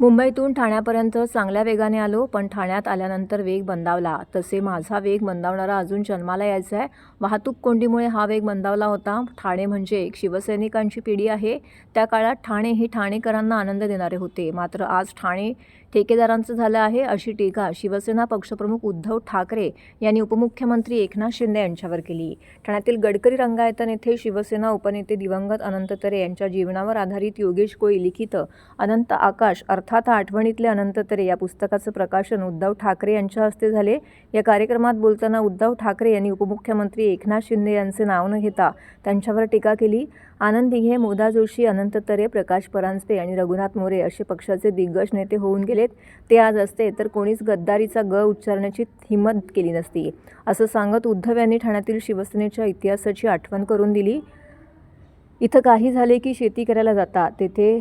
मुंबईतून ठाण्यापर्यंत चांगल्या वेगाने आलो पण ठाण्यात आल्यानंतर वेग मंदावला तसे माझा वेग मंदावणारा अजून जन्माला यायचा आहे. वाहतूक कोंडीमुळे हा वेग मंदावला होता. ठाणे म्हणजे एक शिवसैनिकांची पिढी आहे. त्या काळात ठाणे हे ठाणेकरांना आनंद देणारे होते. मात्र आज ठाणे ठेकेदारांचं झालं आहे अशी टीका शिवसेना पक्षप्रमुख उद्धव ठाकरे यांनी उपमुख्यमंत्री एकनाथ शिंदे यांच्यावर केली. ठाण्यातील गडकरी रंगायतन येथे शिवसेना उपनेते दिवंगत अनंत तरे यांच्या जीवनावर आधारित योगेश कोळी लिखित अनंत आकाश अर्थात आठवणीतले अनंत तरे या पुस्तकाचं प्रकाशन उद्धव ठाकरे यांच्या हस्ते झाले. या कार्यक्रमात बोलताना उद्धव ठाकरे यांनी उपमुख्यमंत्री एकनाथ शिंदे यांचे नाव न घेता त्यांच्यावर टीका केली. आनंद दिघे मोदा जोशी अनंत तरे प्रकाश परांजपे आणि रघुनाथ मोरे असे पक्षाचे दिग्गज नेते होऊन गेले. गेलेत ते आज असते तर कोणीच गद्दारीचा ग उच्चारण्याची हिंमत केली नसती. असं सांगत उद्धव यांनी ठाण्यातील शिवसेनेच्या इतिहासाची आठवण करून दिली. इथं काही झाले की शेती करायला जातात तेथे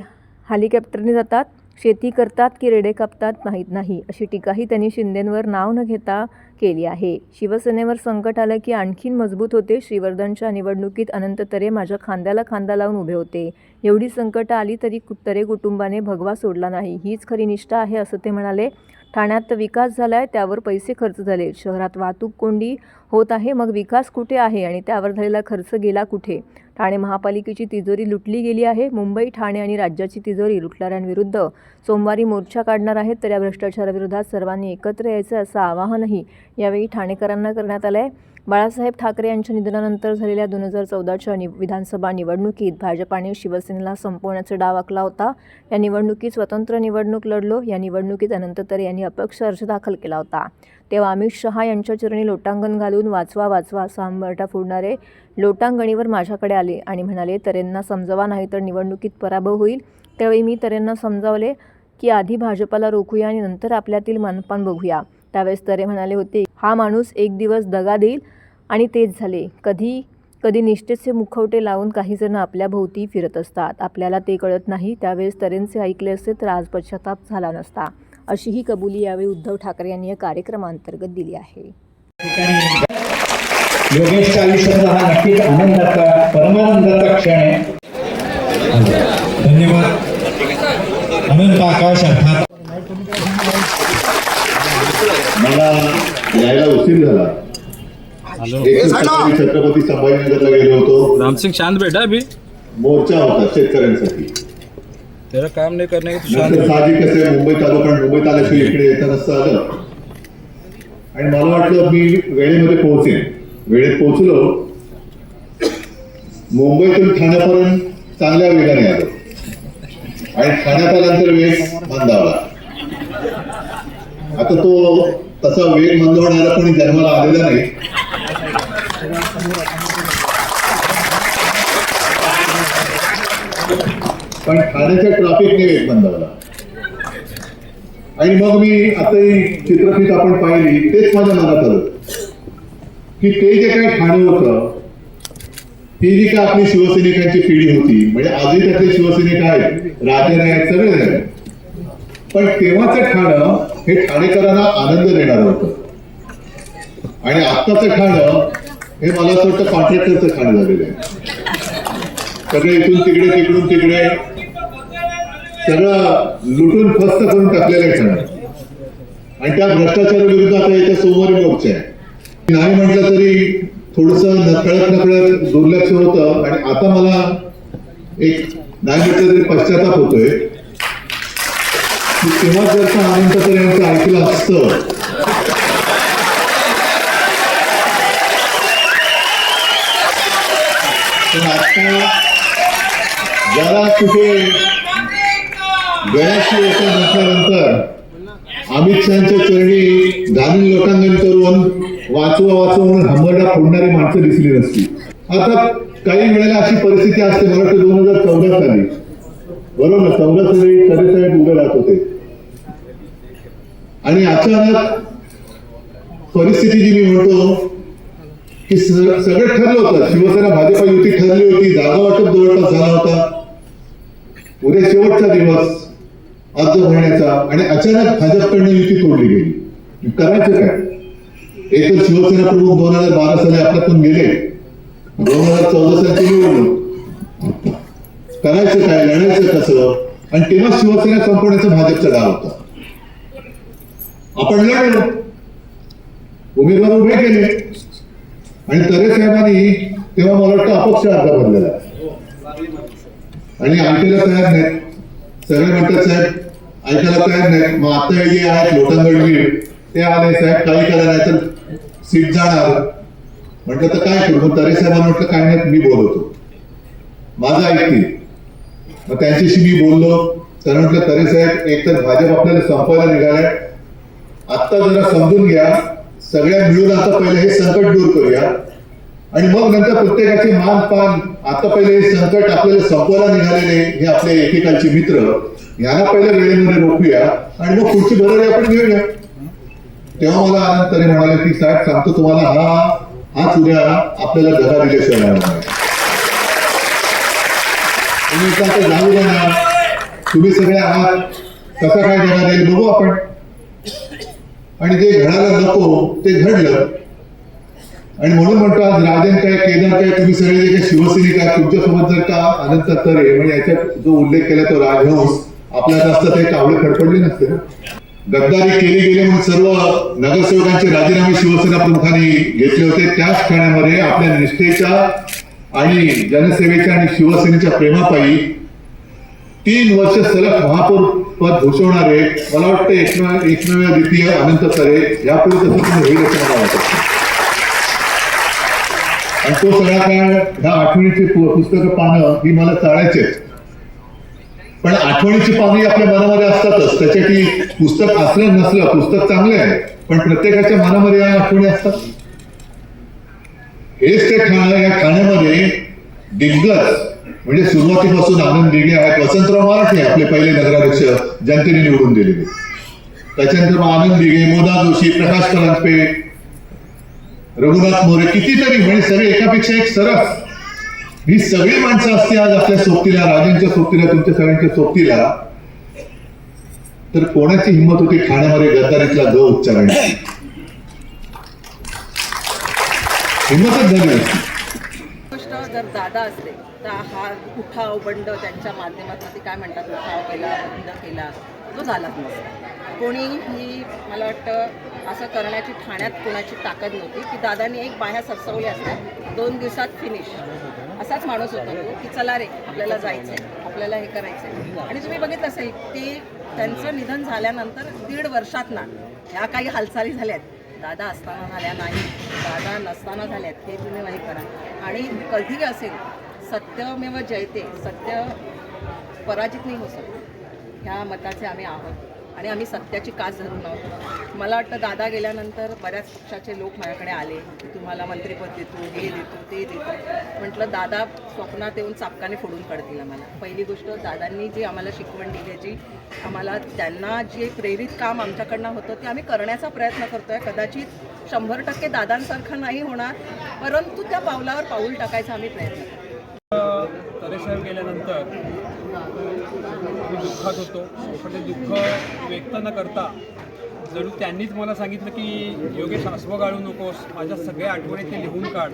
हेलिकॉप्टरने जातात. शेती करतात की रेडे कापतात माहीत नाही अशी टीकाही त्यांनी शिंदेंवर नाव न घेता केली आहे. शिवसेनेवर संकट आलं की आणखीन मजबूत होते. श्रीवर्धनच्या निवडणुकीत अनंत तरे माझ्या खांद्याला खांदा लावून उभे होते. एवढी संकटं आली तरी तरे कुटुंबाने भगवा सोडला नाही. हीच खरी निष्ठा आहे असं ते म्हणाले. ठाण्यात विकास झालाय त्यावर पैसे खर्च झाले. शहरात वाहतूक कोंडी होत आहे. मग विकास कुठे आहे आणि त्यावर झालेला खर्च गेला कुठे? ठाणे महापालिकेची तिजोरी लुटली गेली आहे. मुंबई ठाणे आणि राज्याची तिजोरी लुटणाऱ्यांविरुद्ध सोमवारी मोर्चा काढणार आहेत. तर या भ्रष्टाचाराविरोधात सर्वांनी एकत्र यायचं असं आवाहनही यावेळी ठाणेकरांना करण्यात आलं आहे बाळासाहेब ठाकरे यांच्या निधनानंतर झालेल्या दोन हजार चौदाच्या नि विधानसभा निवडणुकीत भाजपाने शिवसेनेला संपवण्याचा डाव आखला होता. या निवडणुकीत स्वतंत्र निवडणूक लढलो. या निवडणुकीत अनंत तरे यांनी अपक्ष अर्ज दाखल केला होता. तेव्हा अमित शहा यांच्या चरणी लोटांगण घालून वाचवा वाचवा असा आंबरटा फोडणारे लोटांगणीवर माझ्याकडे आले आणि म्हणाले तरेंना समजवा नाही तर निवडणुकीत पराभव होईल. त्यावेळी मी तरेंना समजावले की आधी भाजपाला रोखूया आणि नंतर आपल्यातील मनपान बघूया. त्यावेळेस तरे म्हणाले होते हा माणूस एक दिवस दगा देईल आणि तेच झाले. कधी कधी निष्ठेचे मुखवटे लावून काही जण आपल्या भोवती फिरत असतात. आपल्याला ते कळत नाही. त्यावेळेस तरेंचे ऐकले असते तर आज पश्चाताप झाला नसता. अशी ही कबुली यावेळी उद्धव ठाकरे यांनी या कार्यक्रमांतर्गत दिली आहे. योगेशच्या आयुष्यातला हा नक्कीच आनंदाचा परमानंदाचा क्षण आहे. धन्यवाद. अनंत आकाश अर्थात. मला यायला उशीर झाला. छत्रपती संभाजीनगरला गेलो होतो. राम सिंह शांत है अभी. मोर्चा होता शेतकऱ्यांसाठी. तेरा काम नहीं करने की तो शांत नंतर साहजिकच आहे? मुंबईत आलो पण मुंबईत आल्याशिवाय इकडे येता नसतं आलं. आणि मला वाटलं मी वेळेमध्ये पोहोचेन. वेळेत पोहोचलो. मुंबईतून ठाण्यापर्यंत चांगल्या वेगाने आलो. आणि ठाण्यात आल्यानंतर वेग मंदावला. आता तो तसा वेग मंदवणारा कोणी जन्माला आलेला नाही. पण ठाण्याच्या ट्रॅफिकने वेग मंदावला आणि मग मी आता ही चित्रफित आपण पाहिली तेच माझ्या मनात आलं. की ते जे काही ठाणे होतं ती जी काय आपली शिवसैनिकांची पिढी होती म्हणजे आजही त्यातले शिवसैनिक आहेत राजे नायक सगळे नाही पण तेव्हाचं ठाणं हे ठाणेकरांना आनंद देणार होतं. आणि आत्ताचं ठाणं हे मला असं वाटतं कॉन्ट्रॅक्टरचं ठाणं झालेलं आहे. सगळे इथून तिकडे तिकडून तिकडे सगळं लुटून फस्त करून टाकलेलं आहे आणि त्या भ्रष्टाचाराविरुद्ध आता याच्या सोमवारी मोर्चा आहे. नाही म्हटलं तरी थोडस नकळत नकळत दुर्लक्ष होतं. आणि आता मला एक नाही म्हटलं तरी पश्चाताप होतोय. तेव्हा जर का आनंद तर यांचं ऐकलं असतं. तर आता जरा कुठे गळ्याची येतं म्हटल्यानंतर अमित शहाच्या चरणी घालून लोकांगण करून वाचवा वाचवा म्हणून हंबरडा फोडणारी माणसं दिसली नसती. आता काही वेळेला अशी परिस्थिती असते. मला वाटतं दोन हजार चौदा साली. बरोबर ना? चौदा साली तरे साहेब उभे राहत होते. आणि अचानक परिस्थिती जी मी म्हणतो की सगळं ठरलं होतं. शिवसेना भाजपा युती ठरली होती. जागा वाटप जवळपास झाला होता. उद्या शेवटचा दिवस. अर्ज भरण्याचा आणि अचानक भाजपकडनं युती तोडली गेली. करायचं काय? एकतर शिवसेना प्रमुख दोन हजार बारा साली आपल्यातून गेले. दोन हजार चौदा सालची निवडणूक करायचं काय? लढायचं कसं? आणि तेव्हा शिवसेना संपवण्याचा भाजपचा डाव होता. आपण लढलो. उमेदवार उभे केले. आणि तरे साहेबांनी तेव्हा मला वाटतं अपक्ष अर्ज भरलेला. आणि ऐकायला तयार नाहीत. सगळे म्हणतात साहेब ऐकायला तयार नाही. मग आता हे जे आहेत लोटंगडवीर ते आले साहेब काही करा नाही तर सीट जाणार. म्हटलं तर काय करू? मग तरे साहेबांना म्हटलं काय नाही मी बोलवतो. माझं ऐकतील मग त्यांच्याशी मी बोललो. तर म्हटलं तरे साहेब एकतर भाजप आपल्याला संपवायला निघालाय. आत्ता जरा समजून घ्या. सगळ्या मिळून आता पहिले हे संकट दूर करूया. आणि मग नंतर प्रत्येकाचे मान पान आता पहिले हे संकट आपल्याला संपवायला निघालेले हे आपले एकेकालचे मित्र. यांना पहिल्या वेळेमध्ये रोखूया आणि मग पुढची बरोबर आपण घेऊया. तेव्हा मला आनंद तरी म्हणाले की साहेब सांगतो तुम्हाला हा हाच उद्या आपल्याला दगा दिल्याशिवाय तुम्ही जाऊ द्या ना. तुम्ही सगळे आहात. कसा काय देणार देईल बघू आपण. आणि जे घडायला नको ते घडलं. आणि म्हणून म्हणतो आज राजन काय केदार काय तुम्ही सगळे जे काही शिवसैनिक आहात तुमच्यासोबत जर का अनंत तरे म्हणजे याच्यात जो उल्लेख केला तो राजहंस आपल्यात असतं ते कावळे खडपडले नसते ना. गद्दारी केली गेली म्हणून सर्व नगरसेवकांचे राजीनामे शिवसेना प्रमुखांनी घेतले होते. त्याच ठाण्यामध्ये आपल्या निष्ठेच्या आणि जनसेवेच्या आणि शिवसेनेच्या प्रेमापायी तीन वर्ष सलग महापौर पद भूषवणारे मला वाटतं एकमेव एकमेव द्वितीय अनंत तरे यापुढे तसं तुम्ही होईल असं मला वाटतं. आणि तो सगळा काळ ह्या आठवणीचे पुस्तकं पानं ही मला चाळायचे पण आठवणीची पानं आपल्या मनामध्ये असतातच. त्याच्यासाठी पुस्तक असलं नसलं पुस्तक चांगलं आहे. पण प्रत्येकाच्या मनामध्ये या आठवणी असतात. हेच ते खाणं या खाण्यामध्ये दिग्गज म्हणजे सुरुवातीपासून आनंद दिघे आहेत. वसंतराव मराठे आपले पहिले नगराध्यक्ष जनतेने निवडून दिलेले. त्याच्यानंतर मग आनंद दिघे मोदा जोशी प्रकाश कलांपे रघुनाथ मोरे कितीतरी म्हणजे सगळे एकापेक्षा एक सरस. ही सगळी माणसं असते आज आपल्या सोबतीला राजांच्या सोबतीला तुमच्या सगळ्यांच्या सोबतीला. तर कोणाची हिंमत होती ठाण्यामध्ये गद्दारीतला ग उच्चारण्याची हिंमतच झाली जर दादा असते तर हा उठाव बंड त्यांच्या माध्यमातून ते काय म्हणतात? उठाव केला बंड केला तो झालाच नसता कोणीही मला वाटतं असं करण्याची ठाण्यात कोणाची ताकद नव्हती की दादांनी एक बाह्या सरसवल्या असत्या दोन दिवसात फिनिश असाच माणूस होता तो की चला रे आपल्याला जायचं आहे आपल्याला हे करायचं आहे आणि तुम्ही बघितलं असेल की त्यांचं निधन झाल्यानंतर दीड वर्षात ना ह्या काही हालचाली झाल्यात. दादा असताना झाल्या नाही दादा नसताना झाल्यात हे तुम्ही नाही करा. आणि कधी असेल सत्यमेव जयते सत्य पराजित नाही हो शकत. ह्या मताचे आम्ही आहोत. आणि आम्ही सत्याची कास धरून आहोत. मला वाटतं दादा गेल्यानंतर बऱ्याच पक्षाचे लोक माझ्याकडे आले की तुम्हाला मंत्रिपद देतो हे देतो ते देतो. म्हटलं दादा स्वप्नात येऊन चापकाने फोडून पडतील आम्हाला. पहिली गोष्ट दादांनी जी आम्हाला शिकवण दिली जी आम्हाला त्यांना जे प्रेरित काम आमच्याकडनं होतं ते आम्ही करण्याचा प्रयत्न करतो आहे कदाचित शंभर टक्के दादांसारखं नाही होणार परंतु त्या पावलावर पाऊल टाकायचा आम्ही प्रयत्न करतो गेल्यानंतर मी दुःखात होतो. पण ते दुःख व्यक्त न करता जरूर त्यांनीच मला सांगितलं की योगेश अस्व गाळू नकोस. माझ्या सगळ्या आठवणी ते लिहून काढ.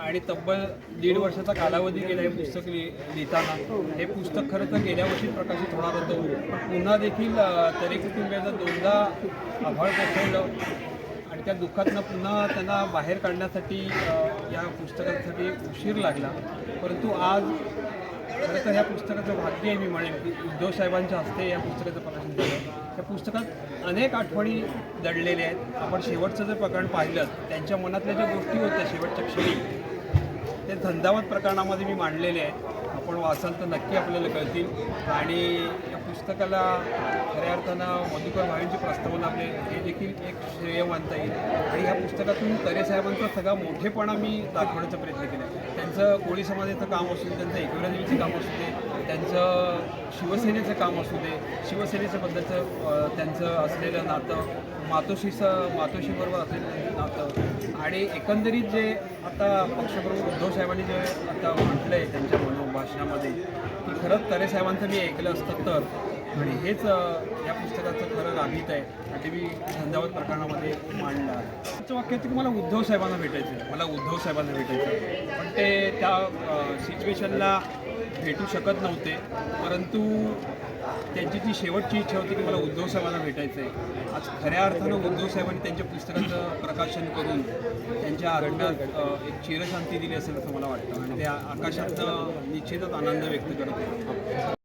आणि तब्बल दीड वर्षाचा कालावधी गेला हे पुस्तक लि लिहिताना. हे पुस्तक खरं तर गेल्या वर्षी प्रकाशित होणार होतं. पण पुन्हा देखील तरी कुटुंबियाचं दोनदा आभाळ कोसळलं आणि त्या दुःखातनं पुन्हा त्यांना बाहेर काढण्यासाठी या पुस्तकासाठी उशीर लागला. परंतु आज खरं तर ह्या पुस्तकाचं भाग्य आहे मी म्हणेन उद्धव साहेबांच्या हस्ते या पुस्तकाचं प्रकाशन झालं. त्या पुस्तकात अनेक आठवणी दडलेल्या आहेत. आपण शेवटचं जर प्रकरण पाहिलं त्यांच्या मनातल्या ज्या गोष्टी होत्या शेवटच्या क्षणी ते धंदावत प्रकरणामध्ये मी मांडलेले आहेत. आपण वाचाल तर नक्की आपल्याला कळतील. आणि या पुस्तकाला खऱ्या अर्थानं मधुकर भावेंची प्रस्तावना आपले हे देखील एक श्रेय मानता येईल. आणि ह्या पुस्तकातून तरे साहेबांचा सगळा मोठेपणा मी दाखवण्याचा प्रयत्न केला. त्यांचं कोळी समाजाचं काम असू दे त्यांचं एकविरादेवीचं काम असू दे त्यांचं शिवसेनेचं काम असू दे शिवसेनेचं बद्दलचं त्यांचं असलेलं नातं मातोश्रीचं मातोश्रीबरोबर असलेलं नातं आणि एकंदरीत जे आता पक्षप्रमुख उद्धव साहेबांनी जे आता म्हटलं आहे त्यांच्या मनो भाषणामध्ये की खरंच तरे साहेबांचं मी ऐकलं असतं तर. आणि हेच या पुस्तकाचं खरं गाभीत आहे आणि ते मी धंदावत प्रकरणामध्ये मांडलं आहे. त्याचं वाक्य की मला उद्धव साहेबांना भेटायचं मला उद्धव साहेबांना भेटायचं पण ते त्या सिच्युएशनला भेटू शकत नव्हते. परंतु त्यांची जी शेवटची इच्छा होती की मला उद्धव साहेबांना भेटायचं आहे आज खऱ्या अर्थानं उद्धव साहेबांनी त्यांच्या पुस्तकाचं प्रकाशन करून त्यांच्या आरण्यात एक चिरशांती दिली असेल असं मला वाटतं. आणि त्या आकाशात निश्चितच आनंद व्यक्त करत आहे